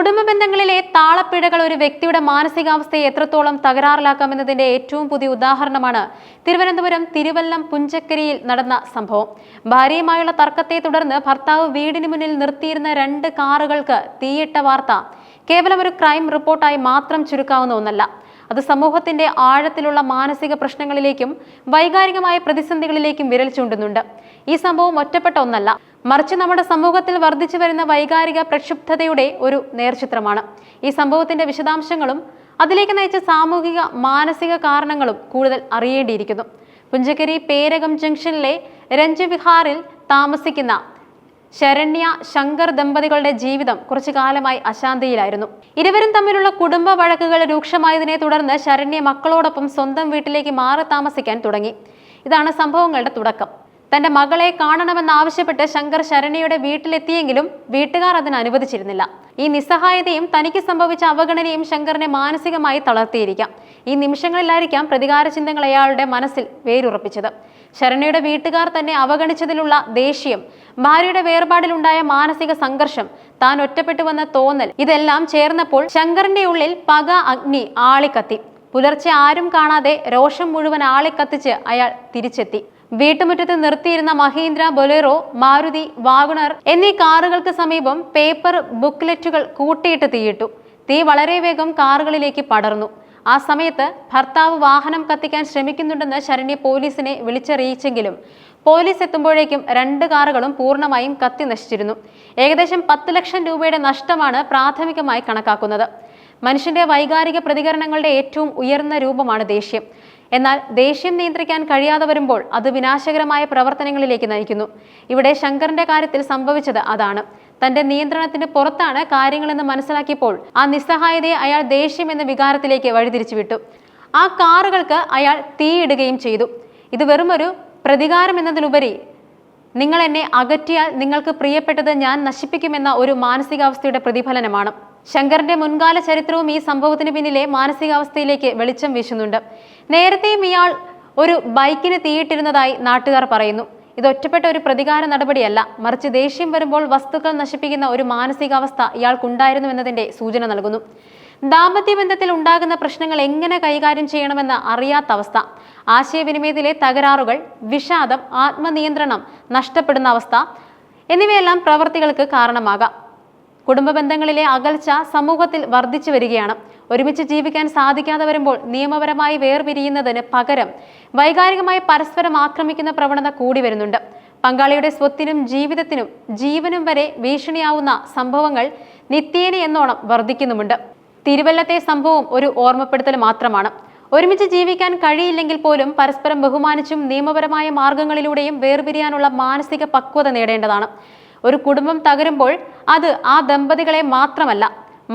കുടുംബ ബന്ധങ്ങളിലെ താളപ്പിഴകൾ ഒരു വ്യക്തിയുടെ മാനസികാവസ്ഥയെ എത്രത്തോളം തകരാറിലാക്കാമെന്നതിന്റെ ഏറ്റവും പുതിയ ഉദാഹരണമാണ് തിരുവനന്തപുരം തിരുവല്ലം പുഞ്ചക്കരിയിൽ നടന്ന സംഭവം. ഭാര്യയുമായുള്ള തർക്കത്തെ തുടർന്ന് ഭർത്താവ് വീടിന് മുന്നിൽ നിർത്തിയിരുന്ന രണ്ട് കാറുകൾക്ക് തീയിട്ട വാർത്ത. കേവലം ഒരു ക്രൈം റിപ്പോർട്ടായി മാത്രം ചുരുക്കാവുന്ന ഒന്നല്ല. അത് സമൂഹത്തിന്റെ ആഴത്തിലുള്ള മാനസിക പ്രശ്നങ്ങളിലേക്കും വൈകാരികമായ പ്രതിസന്ധികളിലേക്കും വിരൽ ചൂണ്ടുന്നുണ്ട്. ഈ സംഭവം ഒറ്റപ്പെട്ട ഒന്നല്ല. മറിച്ച് നമ്മുടെ സമൂഹത്തിൽ വർദ്ധിച്ചു വരുന്ന വൈകാരിക പ്രക്ഷുബ്ധതയുടെ ഒരു നേർചിത്രമാണ്. ഈ സംഭവത്തിന്റെ വിശദാംശങ്ങളും അതിലേക്ക് നയിച്ച സാമൂഹിക മാനസിക കാരണങ്ങളും കൂടുതൽ അറിയേണ്ടിയിരിക്കുന്നു. പുഞ്ചക്കരി പേരകം ജംഗ്ഷനിലെ രഞ്ജു വിഹാറിൽ താമസിക്കുന്ന ശരണ്യ ശങ്കർ ദമ്പതികളുടെ ജീവിതം കുറച്ചു കാലമായി അശാന്തിയിലായിരുന്നു. ഇരുവരും തമ്മിലുള്ള കുടുംബ വഴക്കുകൾ രൂക്ഷമായതിനെ തുടർന്ന് ശരണ്യ മക്കളോടൊപ്പം സ്വന്തം വീട്ടിലേക്ക് മാറി താമസിക്കാൻ തുടങ്ങി. ഇതാണ് സംഭവങ്ങളുടെ തുടക്കം. തന്റെ മകളെ കാണണമെന്നാവശ്യപ്പെട്ട് ശങ്കർ ശരണ്യയുടെ വീട്ടിലെത്തിയെങ്കിലും വീട്ടുകാർ അതിന് അനുവദിച്ചിരുന്നില്ല. ഈ നിസ്സഹായതയും തനിക്ക് സംഭവിച്ച അവഗണനയും ശങ്കറിനെ മാനസികമായി തളർത്തിയിരിക്കാം. ഈ നിമിഷങ്ങളിലായിരിക്കാം പ്രതികാര ചിന്തകൾ അയാളുടെ മനസ്സിൽ വേരുറപ്പിച്ചത്. ശരണിയുടെ വീട്ടുകാർ തന്നെ അവഗണിച്ചതിലുള്ള ദേഷ്യം ഭാര്യയുടെ വേർപാടിലുണ്ടായ മാനസിക സംഘർഷം താൻ ഒറ്റപ്പെട്ടുവെന്ന തോന്നൽ ഇതെല്ലാം ചേർന്നപ്പോൾ ശങ്കറിന്റെ ഉള്ളിൽ പക അഗ്നി ആളിക്കത്തി. പുലർച്ചെ ആരും കാണാതെ രോഷം മുഴുവൻ ആളിക്കത്തിച്ച് അയാൾ തിരിച്ചെത്തി. വീട്ടുമുറ്റത്ത് നിർത്തിയിരുന്ന മഹീന്ദ്ര ബൊലേറോ മാരുതി വാഗണർ എന്നീ കാറുകൾക്ക് സമീപം പേപ്പർ ബുക്ക്ലെറ്റുകൾ കൂട്ടിയിട്ട് തീയിട്ടു. തീ വളരെ വേഗം കാറുകളിലേക്ക് പടർന്നു. ആ സമയത്ത് ഭർത്താവ് വാഹനം കത്തിക്കാൻ ശ്രമിക്കുന്നുണ്ടെന്ന് ശരണ്യ പോലീസിനെ വിളിച്ചറിയിച്ചെങ്കിലും പോലീസ് എത്തുമ്പോഴേക്കും രണ്ട് കാറുകളും പൂർണമായും കത്തി നശിച്ചിരുന്നു. ഏകദേശം പത്ത് ലക്ഷം രൂപയുടെ നഷ്ടമാണ് പ്രാഥമികമായി കണക്കാക്കുന്നത്. മനുഷ്യന്റെ വൈകാരിക പ്രതികരണങ്ങളുടെ ഏറ്റവും ഉയർന്ന രൂപമാണ് ദേഷ്യം. എന്നാൽ ദേഷ്യം നിയന്ത്രിക്കാൻ കഴിയാതെ വരുമ്പോൾ അത് വിനാശകരമായ പ്രവർത്തനങ്ങളിലേക്ക് നയിക്കുന്നു. ഇവിടെ ശങ്കറിന്റെ കാര്യത്തിൽ സംഭവിച്ചത് അതാണ്. തന്റെ നിയന്ത്രണത്തിന് പുറത്താണ് കാര്യങ്ങളെന്ന് മനസ്സിലാക്കിയപ്പോൾ ആ നിസ്സഹായതയെ അയാൾ ദേഷ്യം എന്ന വികാരത്തിലേക്ക് വഴിതിരിച്ചു വിട്ടു ആ കാറുകൾക്ക് അയാൾ തീയിടുകയും ചെയ്തു. ഇത് വെറുമൊരു പ്രതികാരം എന്നതിലുപരി നിങ്ങൾ എന്നെ അകറ്റിയാൽ നിങ്ങൾക്ക് പ്രിയപ്പെട്ടത് ഞാൻ നശിപ്പിക്കുമെന്ന ഒരു മാനസികാവസ്ഥയുടെ പ്രതിഫലനമാണ്. ശങ്കറിന്റെ മുൻകാല ചരിത്രവും ഈ സംഭവത്തിന് പിന്നിലെ മാനസികാവസ്ഥയിലേക്ക് വെളിച്ചം വീശുന്നുണ്ട്. നേരത്തെയും ഇയാൾ ഒരു ബൈക്കിന് തീയിട്ടിരുന്നതായി നാട്ടുകാർ പറയുന്നു. ഇത് ഒറ്റപ്പെട്ട ഒരു പ്രതികാര നടപടിയല്ല. മറിച്ച് ദേഷ്യം വരുമ്പോൾ വസ്തുക്കൾ നശിപ്പിക്കുന്ന ഒരു മാനസികാവസ്ഥ ഇയാൾക്കുണ്ടായിരുന്നു എന്നതിന്റെ സൂചന നൽകുന്നു. ദാമ്പത്യ ബന്ധത്തിൽ ഉണ്ടാകുന്ന പ്രശ്നങ്ങൾ എങ്ങനെ കൈകാര്യം ചെയ്യണമെന്ന് അറിയാത്ത അവസ്ഥ. ആശയവിനിമയത്തിലെ തകരാറുകൾ വിഷാദം ആത്മനിയന്ത്രണം നഷ്ടപ്പെടുന്ന അവസ്ഥ എന്നിവയെല്ലാം പ്രവർത്തികൾക്ക് കാരണമാകാം. കുടുംബ ബന്ധങ്ങളിലെ അകൽച്ച സമൂഹത്തിൽ വർദ്ധിച്ചു വരികയാണ്. ഒരുമിച്ച് ജീവിക്കാൻ സാധിക്കാതെ വരുമ്പോൾ നിയമപരമായി വേർപിരിയുന്നതിന് പകരം വൈകാരികമായി പരസ്പരം ആക്രമിക്കുന്ന പ്രവണത കൂടി വരുന്നുണ്ട്. പങ്കാളിയുടെ സ്വത്തിനും ജീവിതത്തിനും ജീവനും വരെ ഭീഷണിയാവുന്ന സംഭവങ്ങൾ നിത്യേന എന്നോണം വർദ്ധിക്കുന്നുമുണ്ട്. തിരുവല്ലത്തെ സംഭവം ഒരു ഓർമ്മപ്പെടുത്തൽ മാത്രമാണ്. ഒരുമിച്ച് ജീവിക്കാൻ കഴിയില്ലെങ്കിൽ പോലും പരസ്പരം ബഹുമാനിച്ചും നിയമപരമായ മാർഗങ്ങളിലൂടെയും വേർപിരിയാനുള്ള മാനസിക പക്വത നേടേണ്ടതാണ്. ഒരു കുടുംബം തകരുമ്പോൾ അത് ആ ദമ്പതികളെ മാത്രമല്ല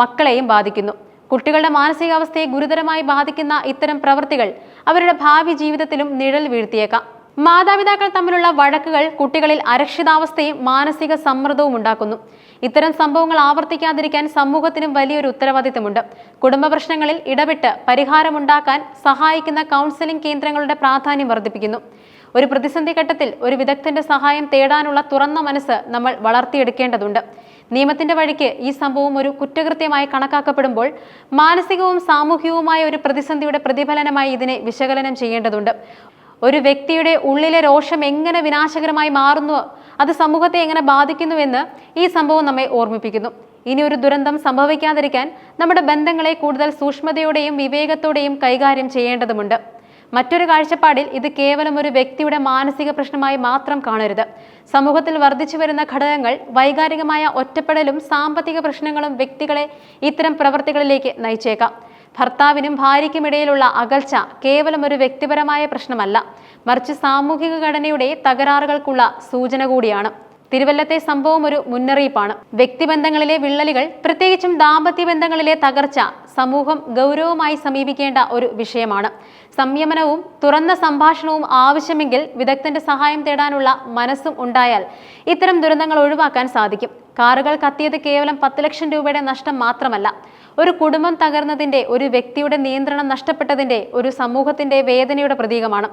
മക്കളെയും ബാധിക്കുന്നു. കുട്ടികളുടെ മാനസികാവസ്ഥയെ ഗുരുതരമായി ബാധിക്കുന്ന ഇത്തരം പ്രവൃത്തികൾ അവരുടെ ഭാവി ജീവിതത്തിലും നിഴൽ വീഴ്ത്തിയേക്കാം. മാതാപിതാക്കൾ തമ്മിലുള്ള വഴക്കുകൾ കുട്ടികളിൽ അരക്ഷിതാവസ്ഥയും മാനസിക സമ്മർദ്ദവും ഉണ്ടാക്കുന്നു. ഇത്തരം സംഭവങ്ങൾ ആവർത്തിക്കാതിരിക്കാൻ സമൂഹത്തിനും വലിയൊരു ഉത്തരവാദിത്തമുണ്ട്. കുടുംബ പ്രശ്നങ്ങളിൽ ഇടപെട്ട് പരിഹാരമുണ്ടാക്കാൻ സഹായിക്കുന്ന കൗൺസിലിംഗ് കേന്ദ്രങ്ങളുടെ പ്രാധാന്യം വർദ്ധിപ്പിക്കുന്നു. ഒരു പ്രതിസന്ധി ഘട്ടത്തിൽ ഒരു വിദഗ്ധന്റെ സഹായം തേടാനുള്ള തുറന്ന മനസ്സ് നമ്മൾ വളർത്തിയെടുക്കേണ്ടതുണ്ട്. നിയമത്തിന്റെ വഴിക്ക് ഈ സംഭവം ഒരു കുറ്റകൃത്യമായി കണക്കാക്കപ്പെടുമ്പോൾ മാനസികവും സാമൂഹികവുമായ ഒരു പ്രതിസന്ധിയുടെ പ്രതിഫലനമായി ഇതിനെ വിശകലനം ചെയ്യേണ്ടതുണ്ട്. ഒരു വ്യക്തിയുടെ ഉള്ളിലെ രോഷം എങ്ങനെ വിനാശകരമായി മാറുന്നു അത് സമൂഹത്തെ എങ്ങനെ ബാധിക്കുന്നുവെന്ന് ഈ സംഭവം നമ്മെ ഓർമ്മിപ്പിക്കുന്നു. ഇനി ഒരു ദുരന്തം സംഭവിക്കാതിരിക്കാൻ നമ്മുടെ ബന്ധങ്ങളെ കൂടുതൽ സൂക്ഷ്മതയോടെയും വിവേകത്തോടെയും കൈകാര്യം ചെയ്യേണ്ടതുമുണ്ട്. മറ്റൊരു കാഴ്ചപ്പാടിൽ ഇത് കേവലം ഒരു വ്യക്തിയുടെ മാനസിക പ്രശ്നമായി മാത്രം കാണരുത്. സമൂഹത്തിൽ വർദ്ധിച്ചു വരുന്ന ഘടകങ്ങൾ വൈകാരികമായ ഒറ്റപ്പെടലും സാമ്പത്തിക പ്രശ്നങ്ങളും വ്യക്തികളെ ഇത്തരം പ്രവൃത്തികളിലേക്ക് നയിച്ചേക്കാം. ഭർത്താവിനും ഭാര്യയ്ക്കുമിടയിലുള്ള അകൽച്ച കേവലം ഒരു വ്യക്തിപരമായ പ്രശ്നമല്ല. മറിച്ച് സാമൂഹിക ഘടനയുടെ തകരാറുകൾക്കുള്ള സൂചന കൂടിയാണ്. തിരുവല്ലത്തെ സംഭവം ഒരു മുന്നറിയിപ്പാണ്. വ്യക്തിബന്ധങ്ങളിലെ വിള്ളലുകൾ പ്രത്യേകിച്ചും ദാമ്പത്യ ബന്ധങ്ങളിലെ തകർച്ച സമൂഹം ഗൗരവമായി സമീപിക്കേണ്ട ഒരു വിഷയമാണ്. സംയമനവും തുറന്ന സംഭാഷണവും ആവശ്യമെങ്കിൽ വിദഗ്ധന്റെ സഹായം തേടാനുള്ള മനസ്സും ഉണ്ടായാൽ ഇത്തരം ദുരന്തങ്ങൾ ഒഴിവാക്കാൻ സാധിക്കും. കാറുകൾ കത്തിയത് കേവലം പത്ത് ലക്ഷം രൂപയുടെ നഷ്ടം മാത്രമല്ല ഒരു കുടുംബം തകർന്നതിന്റെ ഒരു വ്യക്തിയുടെ നിയന്ത്രണം നഷ്ടപ്പെട്ടതിന്റെ ഒരു സമൂഹത്തിന്റെ വേദനയുടെ പ്രതീകമാണ്.